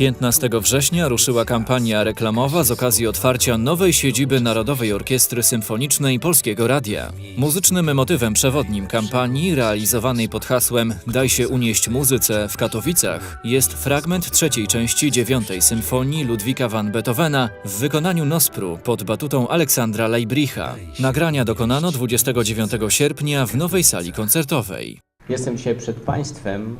15 września ruszyła kampania reklamowa z okazji otwarcia nowej siedziby Narodowej Orkiestry Symfonicznej Polskiego Radia. Muzycznym motywem przewodnim kampanii, realizowanej pod hasłem Daj się unieść muzyce w Katowicach, jest fragment trzeciej części dziewiątej symfonii Ludwika van Beethovena w wykonaniu Nospru pod batutą Aleksandra Leibricha. Nagrania dokonano 29 sierpnia w nowej sali koncertowej. Jestem dzisiaj przed Państwem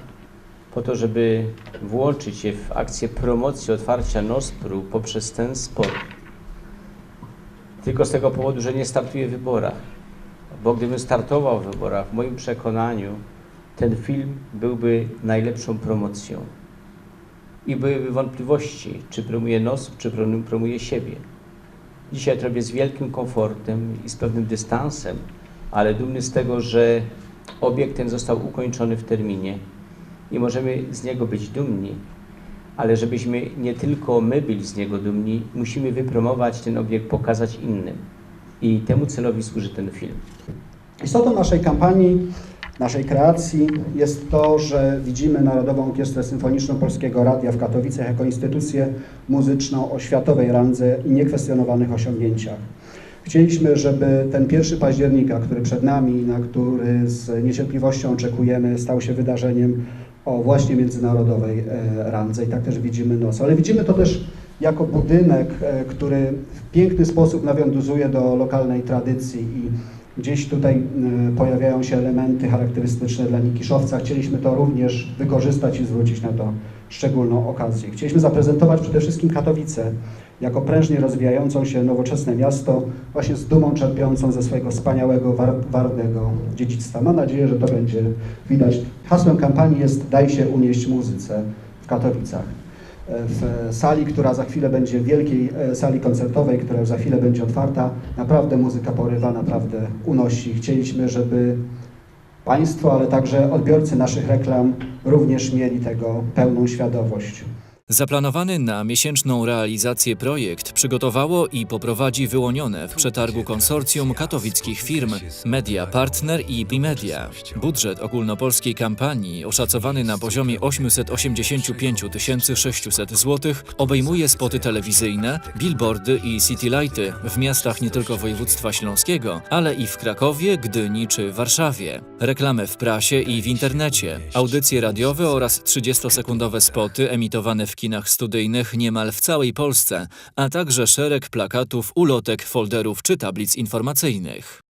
po to, żeby włączyć się w akcję promocji otwarcia Nospru poprzez ten sport. Tylko z tego powodu, że nie startuję w wyborach. Bo gdybym startował w wyborach, w moim przekonaniu, ten film byłby najlepszą promocją. I byłyby wątpliwości, czy promuje Nospr, czy prom- promuje siebie. Dzisiaj to robię z wielkim komfortem i z pewnym dystansem, ale dumny z tego, że obiekt ten został ukończony w terminie i możemy z niego być dumni, ale żebyśmy nie tylko my byli z niego dumni, musimy wypromować ten obiekt, pokazać innym. I temu celowi służy ten film. Istotą naszej kampanii, naszej kreacji jest to, że widzimy Narodową Orkiestrę Symfoniczną Polskiego Radia w Katowicach jako instytucję muzyczną o światowej randze i niekwestionowanych osiągnięciach. Chcieliśmy, żeby ten 1 października, który przed nami, na który z niecierpliwością oczekujemy, stał się wydarzeniem o właśnie międzynarodowej e, randze i tak też widzimy NOS. Ale widzimy to też jako budynek, e, który w piękny sposób nawiązuje do lokalnej tradycji i Gdzieś tutaj y, pojawiają się elementy charakterystyczne dla Nikiszowca. Chcieliśmy to również wykorzystać i zwrócić na to szczególną okazję. Chcieliśmy zaprezentować przede wszystkim Katowice jako prężnie rozwijającą się nowoczesne miasto, właśnie z dumą czerpiącą ze swojego wspaniałego, war, warnego dziedzictwa. Mam nadzieję, że to będzie widać. Hasłem kampanii jest Daj się unieść muzyce w Katowicach w sali, która za chwilę będzie, wielkiej e, sali koncertowej, która za chwilę będzie otwarta. Naprawdę muzyka porywa, naprawdę unosi. Chcieliśmy, żeby Państwo, ale także odbiorcy naszych reklam również mieli tego pełną świadomość. Zaplanowany na miesięczną realizację projekt przygotowało i poprowadzi wyłonione w przetargu konsorcjum katowickich firm Media Partner i Bimedia. Budżet ogólnopolskiej kampanii oszacowany na poziomie 885 600 zł obejmuje spoty telewizyjne, billboardy i citylighty w miastach nie tylko województwa śląskiego, ale i w Krakowie, Gdyni czy Warszawie. Reklamę w prasie i w internecie, audycje radiowe oraz 30-sekundowe spoty emitowane w kinach studyjnych niemal w całej Polsce, a także szereg plakatów, ulotek, folderów czy tablic informacyjnych.